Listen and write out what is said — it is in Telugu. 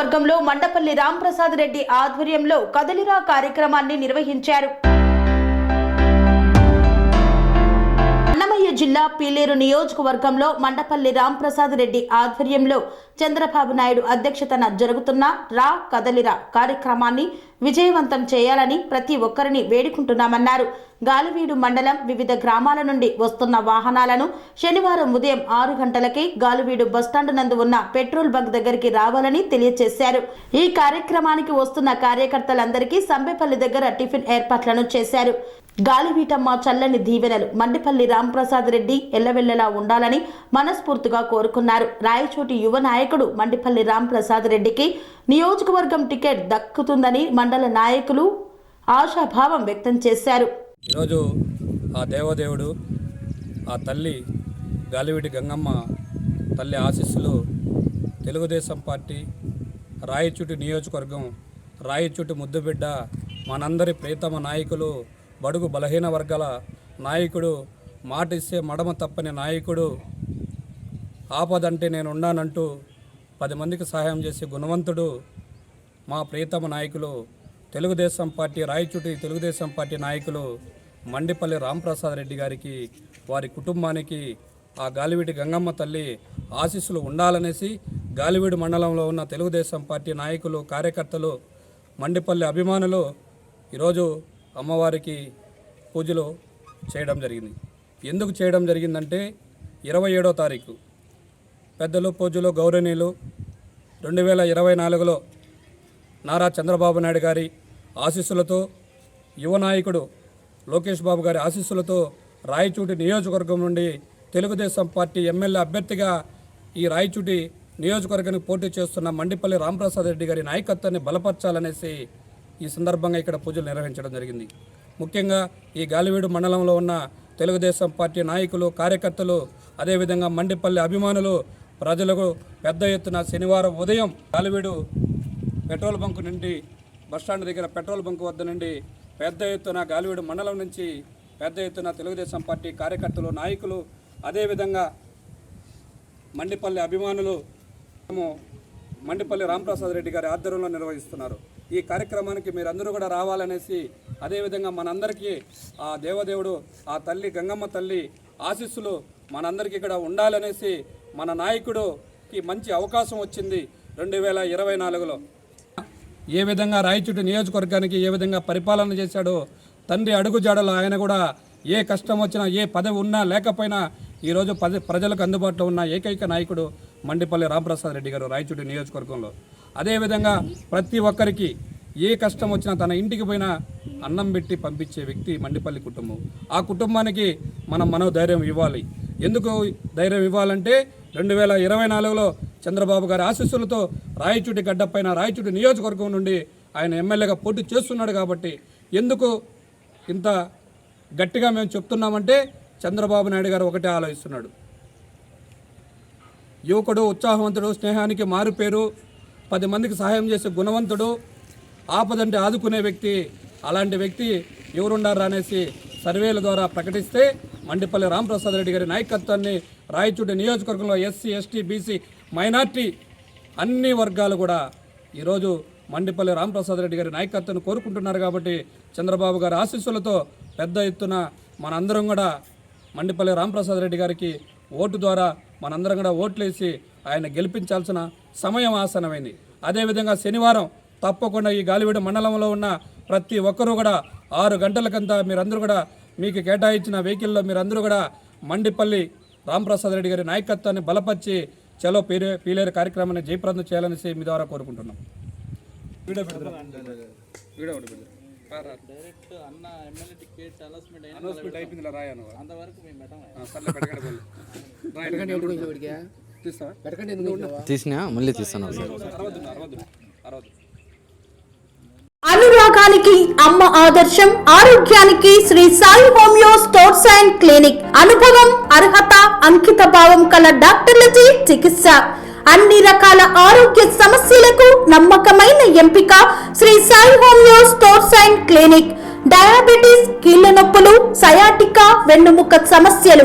నియోజకవర్గంలో మండపల్లి రాంప్రసాద్ రెడ్డి ఆధ్వర్యంలో కదలిరా కార్యక్రమాన్ని నిర్వహించారు. జిల్లా పీలేరు నియోజకవర్గంలో మండపల్లి రాంప్రసాద్ రెడ్డి ఆధ్వర్యంలో చంద్రబాబు నాయుడు అధ్యక్షతన జరుగుతున్న రా కదలిరా కార్యక్రమాన్ని విజయవంతం చేయాలని ప్రతి ఒక్కరిని వేడుకుంటున్నామన్నారు. గాలివీడు మండలం వివిధ గ్రామాల నుండి వస్తున్న వాహనాలను శనివారం ఉదయం ఆరు గంటలకే గాలివీడు బస్టాండ్ నందు ఉన్న పెట్రోల్ బంక్ దగ్గరికి రావాలని తెలియజేశారు. ఈ కార్యక్రమానికి వస్తున్న కార్యకర్తలందరికీ సంబేపల్లి దగ్గర టిఫిన్ ఏర్పాట్లను చేశారు. గాలివీటమ్మ చల్లని దీవెనలు. మండిపల్లి రాంప్రసాద్ రెడ్డి ఎల్లవెల్లలా ఉండాలని మనస్ఫూర్తిగా కోరుకున్నారు. రాయచోటి యువ నాయకుడు మండిపల్లి రాంప్రసాద్ రెడ్డికి నియోజకవర్గం టికెట్ దక్కుతుందని మండల నాయకులు ఆశాభావం వ్యక్తం చేశారు. ఈరోజు ఆ దేవదేవుడు ఆ తల్లి గాలివిటి గంగమ్మ తల్లి ఆశీస్సులు తెలుగుదేశం పార్టీ రాయచుటి నియోజకవర్గం రాయచుటి ముద్దుబిడ్డ మనందరి ప్రియతమ నాయకులు బడుగు బలహీన వర్గాల నాయకుడు మాట ఇస్తే మడమ తప్పని నాయకుడు ఆపదంటే నేను ఉన్నానంటూ పది మందికి సహాయం చేసే గుణవంతుడు మా ప్రియతమ నాయకులు తెలుగుదేశం పార్టీ రాయచుటి తెలుగుదేశం పార్టీ నాయకులు మండిపల్లి రాంప్రసాద్ రెడ్డి గారికి వారి కుటుంబానికి ఆ గాలివీడి గంగమ్మ తల్లి ఆశీస్సులు ఉండాలనేసి గాలివీడు మండలంలో ఉన్న తెలుగుదేశం పార్టీ నాయకులు కార్యకర్తలు మండిపల్లి అభిమానులు ఈరోజు అమ్మవారికి పూజలు చేయడం జరిగింది. ఎందుకు చేయడం జరిగిందంటే ఇరవై ఏడో తారీఖు పెద్దలు పూజలు గౌరవనీయులు రెండు వేల ఇరవై నాలుగులో నారా చంద్రబాబు నాయుడు గారి ఆశీస్సులతో యువ నాయకుడు లోకేష్ బాబు గారి ఆశీస్సులతో రాయచూటి నియోజకవర్గం నుండి తెలుగుదేశం పార్టీ ఎమ్మెల్యే అభ్యర్థిగా ఈ రాయచూటి నియోజకవర్గానికి పోటీ చేస్తున్న మండిపల్లి రాంప్రసాద్ రెడ్డి గారి నాయకత్వాన్ని బలపరచాలనేసి ఈ సందర్భంగా ఇక్కడ పూజలు నిర్వహించడం జరిగింది. ముఖ్యంగా ఈ గాలివీడు మండలంలో ఉన్న తెలుగుదేశం పార్టీ నాయకులు కార్యకర్తలు అదేవిధంగా మండిపల్లి అభిమానులు ప్రజలకు పెద్ద ఎత్తున శనివారం ఉదయం గాలివీడు పెట్రోల్ బంక్ నుండి బస్టాండ్ దగ్గర పెట్రోల్ బంక్ వద్ద నుండి పెద్ద ఎత్తున గాలివీడు మండలం నుంచి పెద్ద ఎత్తున తెలుగుదేశం పార్టీ కార్యకర్తలు నాయకులు అదేవిధంగా మండిపల్లి అభిమానులు మండిపల్లి రామప్రసాద్ రెడ్డి గారి ఆధ్వర్యంలో నిర్వహిస్తున్నారు. ఈ కార్యక్రమానికి మీరందరూ కూడా రావాలనేసి అదేవిధంగా మనందరికీ ఆ దేవదేవుడు ఆ తల్లి గంగమ్మ తల్లి ఆశీస్సులు మనందరికీ ఇక్కడ ఉండాలనేసి మన నాయకుడుకి మంచి అవకాశం వచ్చింది రెండు వేల ఇరవై నాలుగులో. ఏ విధంగా రాయచూటి నియోజకవర్గానికి ఏ విధంగా పరిపాలన చేశాడో తండ్రి అడుగుజాడలో ఆయన కూడా ఏ కష్టం వచ్చినా ఏ పదవి ఉన్నా లేకపోయినా ఈరోజు ప్రజలకు అందుబాటులో ఉన్న ఏకైక నాయకుడు మండిపల్లి రామప్రసాద్ రెడ్డి గారు రాయచూటి నియోజకవర్గంలో. అదేవిధంగా ప్రతి ఒక్కరికి ఏ కష్టం వచ్చినా తన ఇంటికి పోయినా అన్నం పెట్టి పంపించే వ్యక్తి మండిపల్లి కుటుంబం. ఆ కుటుంబానికి మనం మనోధైర్యం ఇవ్వాలి. ఎందుకు ధైర్యం ఇవ్వాలంటే రెండు వేల ఇరవై నాలుగులో చంద్రబాబు గారి ఆశీస్సులతో రాయచూటి గడ్డపైన రాయచూటి నియోజకవర్గం నుండి ఆయన ఎమ్మెల్యేగా పోటీ చేస్తున్నాడు కాబట్టి ఎందుకు ఇంత గట్టిగా మేము చెప్తున్నామంటే చంద్రబాబు నాయుడు గారు ఒకటే ఆలోచిస్తున్నాడు. యువకుడు ఉత్సాహవంతుడు స్నేహానికి మారుపేరు పది మందికి సహాయం చేసే గుణవంతుడు ఆపదంటే ఆదుకునే వ్యక్తి అలాంటి వ్యక్తి ఎవరుండారు అనేసి సర్వేల ద్వారా ప్రకటిస్తే మండిపల్లి రామప్రసాద్ రెడ్డి గారి నాయకత్వాన్ని రాయచూటి నియోజకవర్గంలో ఎస్సీ ఎస్టీ బీసీ మైనార్టీ అన్ని వర్గాలు కూడా ఈరోజు మండిపల్లి రామప్రసాద్ రెడ్డి గారి నాయకత్వాన్ని కోరుకుంటున్నారు కాబట్టి చంద్రబాబు గారి ఆశీస్సులతో పెద్ద ఎత్తున మనందరం కూడా మండిపల్లి రామప్రసాద్ రెడ్డి గారికి ఓటు ద్వారా మనందరం కూడా ఓట్లేసి ఆయన గెలిపించాల్సిన సమయం ఆసనమైంది అదేవిధంగా శనివారం తప్పకుండా ఈ గాలివీడ మండలంలో ఉన్న ప్రతి ఒక్కరూ కూడా ఆరు గంటలకంతా మీరందరూ కూడా మీకు కేటాయించిన వెహికల్లో మీరందరూ కూడా మండిపల్లి రామప్రసాద్ రెడ్డి గారి నాయకత్వాన్ని బలపరిచి చలో పీరే పీలేరు కార్యక్రమాన్ని జయప్రదం చేయాలనేసి మీ ద్వారా కోరుకుంటున్నాం. డైరెక్ట్ అన్న తీసినా? మళ్ళీ తీస్తాను. అనురాగానికి అమ్మ ఆదర్శం ఆరోగ్యానికి Sri Sai homeo stores and clinic. అనుభవం అర్హత అంకిత భావం కల డాక్టర్లచే చికిత్స. అన్ని రకాల ఆరోగ్య సమస్యలకు నమ్మకమైన ఎంపిక Sri Sai homeo stores and clinic. Diabetes కీళ్ళ నొప్పులు సయాటికా వెన్నుముక సమస్యలు